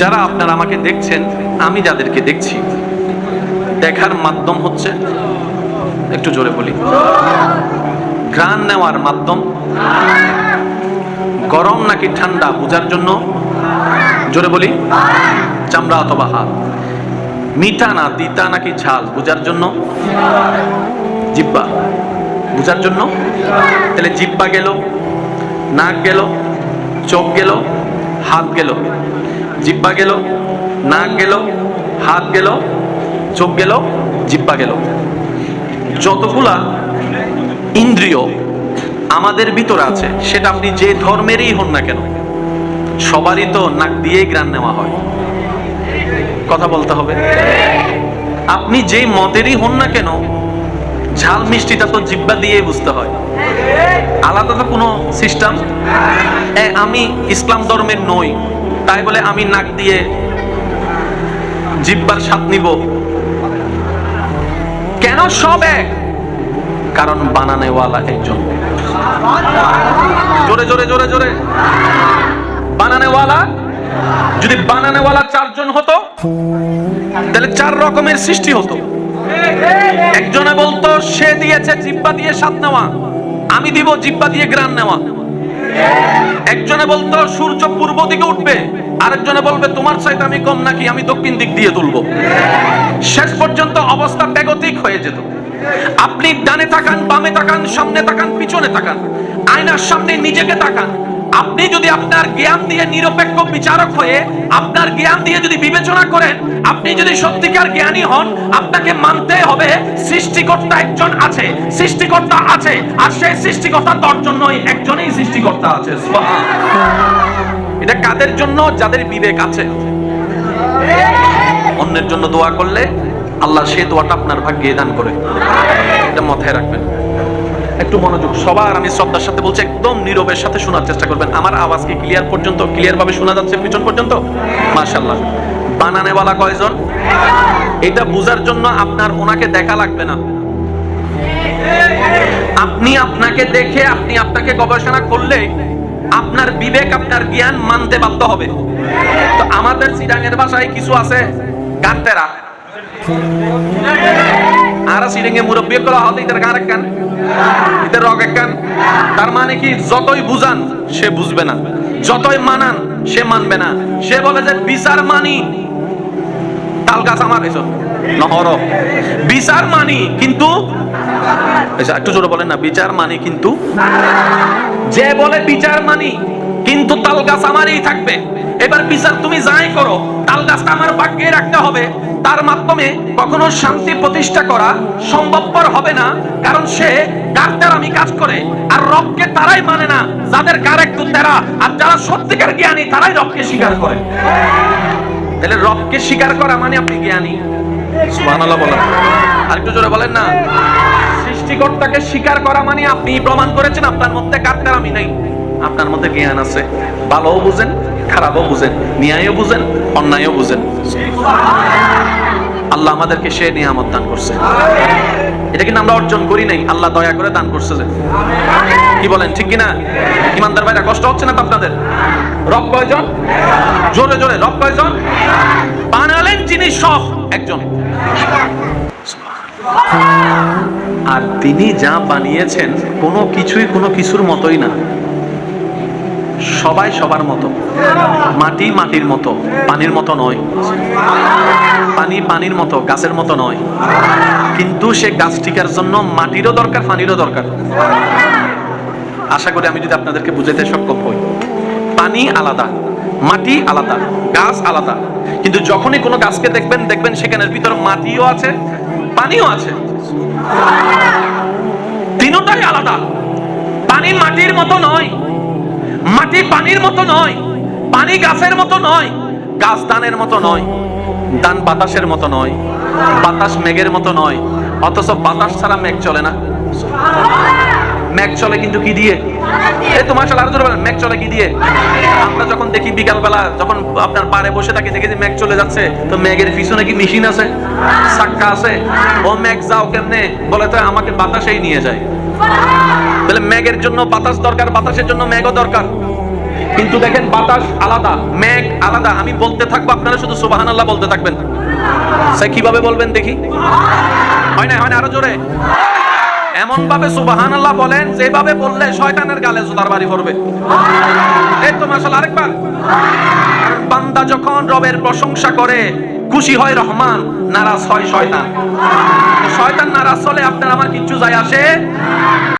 যারা আপনারা আমাকে দেখছেন, আমি যাদেরকে দেখছি, দেখার মাধ্যম হচ্ছে, একটু জোরে বলি, ঘ্রাণ নেওয়ার মাধ্যম, গরম নাকি ঠান্ডা বোঝার জন্য, জোরে বলি, চামড়া অথবা হাত, মিঠা না তিতা নাকি ঝাল বোঝার জন্য, জিব্বা বোঝার জন্য, তাহলে জিব্বা গেল, নাক গেল, চোখ গেল হাত গেল, জিব্বা গেল, নাক গেল, হাত গেল, চোখ গেল, জিব্বা গেল। যতগুলা ইন্দ্রিয় আমাদের ভিতরে আছে, সেটা আপনি যে ধর্মেরই হন না কেন, সবারই তো নাক দিয়েই গ্রান নেওয়া হয়। কথা বলতে হবে। আপনি যে মতেরই হন না কেন, ঝাল মিষ্টিটা তো জিব্বা দিয়ে বুঝতে হয়। আলাদা তো কোনো সিস্টেম আমি ইসলাম ধর্মের নই। তাই বলে আমি নাক দিয়ে জিব্বার স্বাদ নিব। কেন সব এক? কারণ বানানেওয়ালা একজন। জোরে জোরে জোরে জোরে। বানানেওয়ালা? যদি বানানেওয়ালা চারজন হতো, তাহলে চার রকমের সৃষ্টি হতো। একজনে বলতো, সে দিয়েছে জিব্বা দিয়ে স্বাদ নেওয়া। আমি দিব জিব্বা দিয়ে গ্রান নেওয়া। একজনে বলতো সূর্য পূর্ব দিকে উঠবে। আরেকজনে বলবে, তোমার চাইতে আমি কম নাকি, আমি দক্ষিণ দিক দিয়ে তুলবো। শেষ পর্যন্ত অবস্থা বেগতিক হয়ে যেত। আপনি ডানে তাকান, বামে তাকান, সামনে তাকান, পিছনে তাকান। আয়নার সামনে নিজেকে তাকান। আপনি যদি আপনার জ্ঞান দিয়ে নিরপেক্ষ বিচারক হয়ে আপনার জ্ঞান দিয়ে যদি বিবেচনা করেন, আপনি যদি সত্যিকার জ্ঞানী হন, আপনাকে মানতে হবে সৃষ্টিকর্তা একজন আছে, সৃষ্টিকর্তা আছে, আর সেই সৃষ্টিকর্তা তোর জন্যই একজনই সৃষ্টিকর্তা আছে। এটা কাদের জন্য? যাদের বিবেক আছে। অন্যের জন্য দোয়া করলে আল্লাহ সে দোয়াটা আপনার ভাগ্যে দান করে। এটা মাথায় রাখবেন। একটু মনোযোগ। সবার আমি শ্রদ্ধার সাথে বলছি, একদম নীরবের সাথে শোনার চেষ্টা করবেন। আমার আওয়াজ কি ক্লিয়ার পর্যন্ত? ক্লিয়ার ভাবে শোনা যাচ্ছে পিছন পর্যন্ত? মাশাল্লাহ বানানেওয়ালা কয়জন? এটা বোঝার জন্য আপনার ওনাকে দেখা লাগবে না। আপনি আপনাকে দেখে, আপনি আপনাকে গবেষণা করলে আপনার বিবেক, আপনার জ্ঞান মানতে বাধ্য হবে। তো আমাদের সিডাঙের ভাষায় কিছু আছে? গান্তেরা। সিডিং এ মুরব্বী করা হতে ইতার গান একখান ইতার রগ একখান তার মানে কি যতই বুঝান সে বুঝবে না। যতই মানান সে মানবে না। সে বলে যে বিচার মানি। তাল গাছ আমার এসো নহর। বিচার মানি কিন্তু আচ্ছা, একটু জোরে বলেন না বিচার মানি কিন্তু যে বলে বিচার মানি কিন্তু তাল গাছ আমারই থাকবে। এবার বিচার তুমি যাই করো। তাল গাছটা আমার ভাগ্যে রাখতে হবে। তার মাধ্যমে কখনো শান্তি প্রতিষ্ঠা করা সম্ভবপর হবে না, কারণ সে গাছটার আমি কাজ করে, আর রবকে তারাই মানে না, যাদের গার একটু তেরা, আর যারা সত্যিকার জ্ঞানী, তারাই রবকে স্বীকার করে। তাহলে রবকে স্বীকার করা মানে আপনি জ্ঞানী? সুবহানাল্লাহ বলেন। আরেকটু জোরে বলেন না। সৃষ্টিকর্তাকে স্বীকার করা মানে আপনি প্রমাণ করেছেন, আপনার মধ্যে কাটতার আমি নাই? আপনার মধ্যে জ্ঞান আছে। ভালোও বুঝেন খারাপও বুঝেন, ন্যায়ও বুঝেন, অন্যায়ও বুঝেন। আল্লাহ আমাদেরকে সে নিয়ামত দান করছে। এটা কিন্তু আমরা অর্জন করি নাই, আল্লাহ দয়া করে দান করছে যে। কি বলেন, ঠিক কিনা? ইমানদার ভাইরা, কষ্ট হচ্ছে না তো আপনাদের? রব কয়জন? জোরে জোরে, রব কয়জন? বানালেন যিনি সব একজন। আর তিনি যা বানিয়েছেন, কোনো কিছুই কোনো কিছুর মতোই না। সবাই সবার মতো। মাটি মাটির মতো, পানির মতো নয়। পানি পানির মতো, গাছের মতো নয়। কিন্তু সে গাছ টিকার জন্য মাটিরও দরকার, পানিরও দরকার। আশা করি আমি যদি আপনাদেরকে বুঝাতে সক্ষম হই, পানি আলাদা, মাটি আলাদা, গাছ আলাদা। কিন্তু যখনই কোনো গাছকে দেখবেন দেখবেন সেখানের ভিতর মাটিও আছে, পানিও আছে। তিনটাই আলাদা। পানি মাটির মতো নয়। মাটি পানির মতো নয় পানি গাছের মতো নয় গাছ দানের মতো নয় দান বাতাসের মতো নয় বাতাস মেঘের মতো নয় অথচ বাতাস ছাড়া মেঘ চলে না। মেঘ চলে কিন্তু কি দিয়ে? এই তোমার সাথে আরও বলেন, মেঘ চলে কি দিয়ে? আমরা যখন দেখি বিকাল বেলা যখন আপনার পাড়ে বসে থাকি দেখি যে মেঘ চলে যাচ্ছে তো মেঘের পিছনে কি মেশিন আছে? চাক্কা আছে? ও মেঘ যাও কেমনে? বলে তো আমাকে বাতাসেই নিয়ে যায়। তাহলে মেঘের জন্য বাতাস দরকার, বাতাসের জন্য মেঘও দরকার। কিন্তু দেখেন বাতাস আলাদা, মেঘ আলাদা। আমি বলতে থাকব, আপনারা শুধু সুবাহান আল্লাহ বলতে থাকবেন। সে কীভাবে বলবেন দেখি? হয় না হয় না, আরও জোরে। এমন ভাবে সুবাহান আল্লাহ বলেন, যেভাবে বললে শয়তানের গালে জুতার বাড়ি পড়বে এই তো মাসাল আরেকবার। বান্দা যখন রবের প্রশংসা করে, খুশি হয় রহমান, নারাজ হয় শয়তান। শয়তান নারাজ হলে আপনার আমার কিচ্ছু যায় আসে